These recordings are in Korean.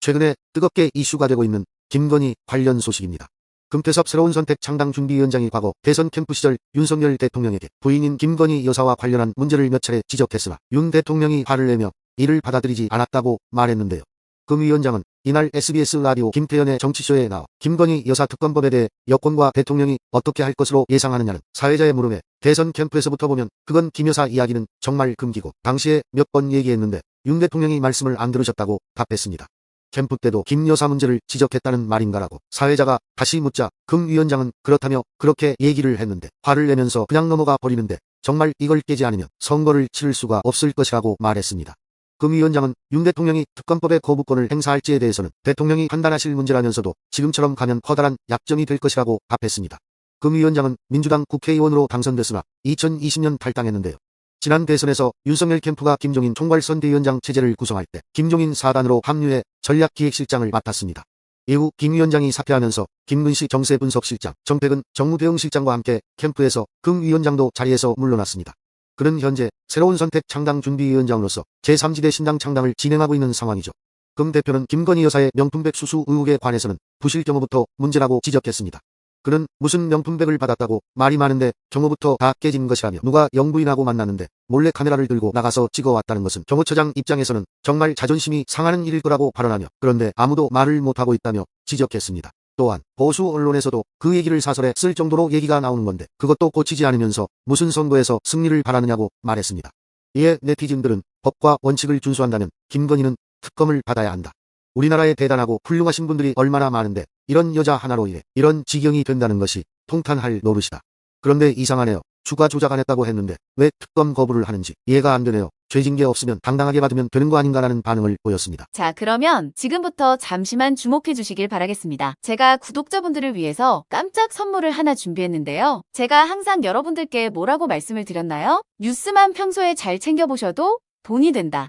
최근에 뜨겁게 이슈가 되고 있는 김건희 관련 소식입니다. 금태섭 새로운 선택 창당 준비위원장이 과거 대선 캠프 시절 윤석열 대통령에게 부인인 김건희 여사와 관련한 문제를 몇 차례 지적했으나 윤 대통령이 화를 내며 이를 받아들이지 않았다고 말했는데요. 금 위원장은 이날 SBS 라디오 김태현의 정치쇼에 나와 김건희 여사 특검법에 대해 여권과 대통령이 어떻게 할 것으로 예상하느냐는 사회자의 물음에 대선 캠프에서부터 보면 그건 김 여사 이야기는 정말 금기고 당시에 몇 번 얘기했는데 윤 대통령이 말씀을 안 들으셨다고 답했습니다. 캠프 때도 김 여사 문제를 지적했다는 말인가라고 사회자가 다시 묻자 금 위원장은 그렇다며 그렇게 얘기를 했는데 화를 내면서 그냥 넘어가 버리는데 정말 이걸 깨지 않으면 선거를 치를 수가 없을 것이라고 말했습니다. 금 위원장은 윤 대통령이 특검법의 거부권을 행사할지에 대해서는 대통령이 판단하실 문제라면서도 지금처럼 가면 커다란 약점이 될 것이라고 답했습니다. 금 위원장은 민주당 국회의원으로 당선됐으나 2020년 탈당했는데요. 지난 대선에서 윤석열 캠프가 김종인 총괄선대위원장 체제를 구성할 때 김종인 사단으로 합류해 전략기획실장을 맡았습니다. 이후 김 위원장이 사퇴하면서 김근식 정세분석실장, 정백은 정무대응실장과 함께 캠프에서 금 위원장도 자리에서 물러났습니다. 그는 현재 새로운 선택 창당 준비위원장으로서 제3지대 신당 창당을 진행하고 있는 상황이죠. 금 대표는 김건희 여사의 명품백 수수 의혹에 관해서는 부실 경우부터 문제라고 지적했습니다. 그는 무슨 명품백을 받았다고 말이 많은데 경호부터 다 깨진 것이라며 누가 영부인하고 만났는데 몰래 카메라를 들고 나가서 찍어왔다는 것은 경호처장 입장에서는 정말 자존심이 상하는 일일 거라고 발언하며 그런데 아무도 말을 못하고 있다며 지적했습니다. 또한 보수 언론에서도 그 얘기를 사설에 쓸 정도로 얘기가 나오는 건데 그것도 고치지 않으면서 무슨 선거에서 승리를 바라느냐고 말했습니다. 이에 네티즌들은 법과 원칙을 준수한다면 김건희는 특검을 받아야 한다. 우리나라에 대단하고 훌륭하신 분들이 얼마나 많은데 이런 여자 하나로 인해 이런 지경이 된다는 것이 통탄할 노릇이다. 그런데 이상하네요. 주가 조작 안 했다고 했는데 왜 특검 거부를 하는지 이해가 안 되네요. 죄진 게 없으면 당당하게 받으면 되는 거 아닌가라는 반응을 보였습니다. 자, 그러면 지금부터 잠시만 주목해 주시길 바라겠습니다. 제가 구독자분들을 위해서 깜짝 선물을 하나 준비했는데요. 제가 항상 여러분들께 뭐라고 말씀을 드렸나요? 뉴스만 평소에 잘 챙겨보셔도 돈이 된다.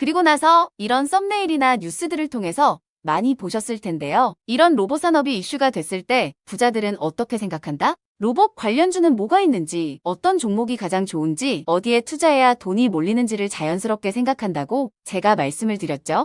그리고 나서 이런 썸네일이나 뉴스들을 통해서 많이 보셨을 텐데요. 이런 로봇 산업이 이슈가 됐을 때 부자들은 어떻게 생각한다? 로봇 관련주는 뭐가 있는지, 어떤 종목이 가장 좋은지, 어디에 투자해야 돈이 몰리는지를 자연스럽게 생각한다고 제가 말씀을 드렸죠.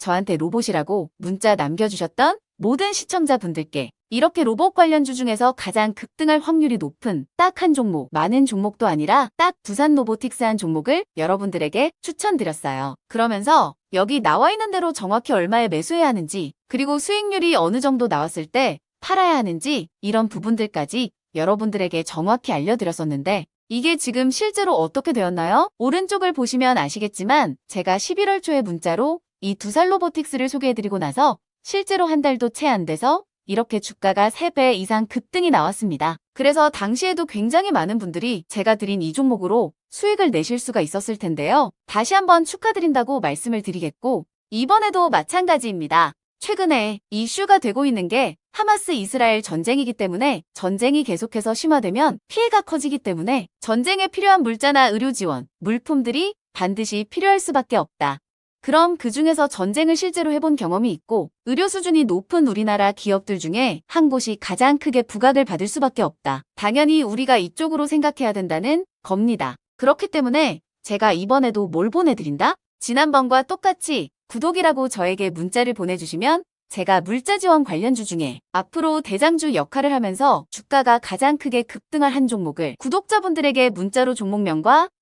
저한테 로봇이라고 문자 남겨주셨던 모든 시청자분들께 이렇게 로봇 관련주 중에서 가장 급등할 확률이 높은 딱 한 종목, 많은 종목도 아니라 딱 두산 로보틱스 한 종목을 여러분들에게 추천드렸어요. 그러면서 여기 나와 있는 대로 정확히 얼마에 매수해야 하는지, 그리고 수익률이 어느 정도 나왔을 때 팔아야 하는지 이런 부분들까지 여러분들에게 정확히 알려드렸었는데 이게 지금 실제로 어떻게 되었나요? 오른쪽을 보시면 아시겠지만 제가 11월 초에 문자로 이 두산 로보틱스를 소개해드리고 나서 실제로 한 달도 채 안 돼서 이렇게 주가가 3배 이상 급등이 나왔습니다. 그래서 당시에도 굉장히 많은 분들이 제가 드린 이 종목으로 수익을 내실 수가 있었을 텐데요. 다시 한번 축하드린다고 말씀을 드리겠고 이번에도 마찬가지입니다. 최근에 이슈가 되고 있는 게 하마스 이스라엘 전쟁이기 때문에 전쟁이 계속해서 심화되면 피해가 커지기 때문에 전쟁에 필요한 물자나 의료 지원, 물품들이 반드시 필요할 수밖에 없다. 그럼 그 중에서 전쟁을 실제로 해본 경험이 있고 의료 수준이 높은 우리나라 기업들 중에 한 곳이 가장 크게 부각을 받을 수밖에 없다. 당연히 우리가 이쪽으로 생각해야 된다는 겁니다. 그렇기 때문에 제가 이번에도 뭘 보내드린다? 지난번과 똑같이 구독이라고 저에게 문자를 보내주시면 제가 물자 지원 관련주 중에 앞으로 대장주 역할을 하면서 주가가 가장 크게 급등할 한 종목을 구독자분들에게 문자로 종목명과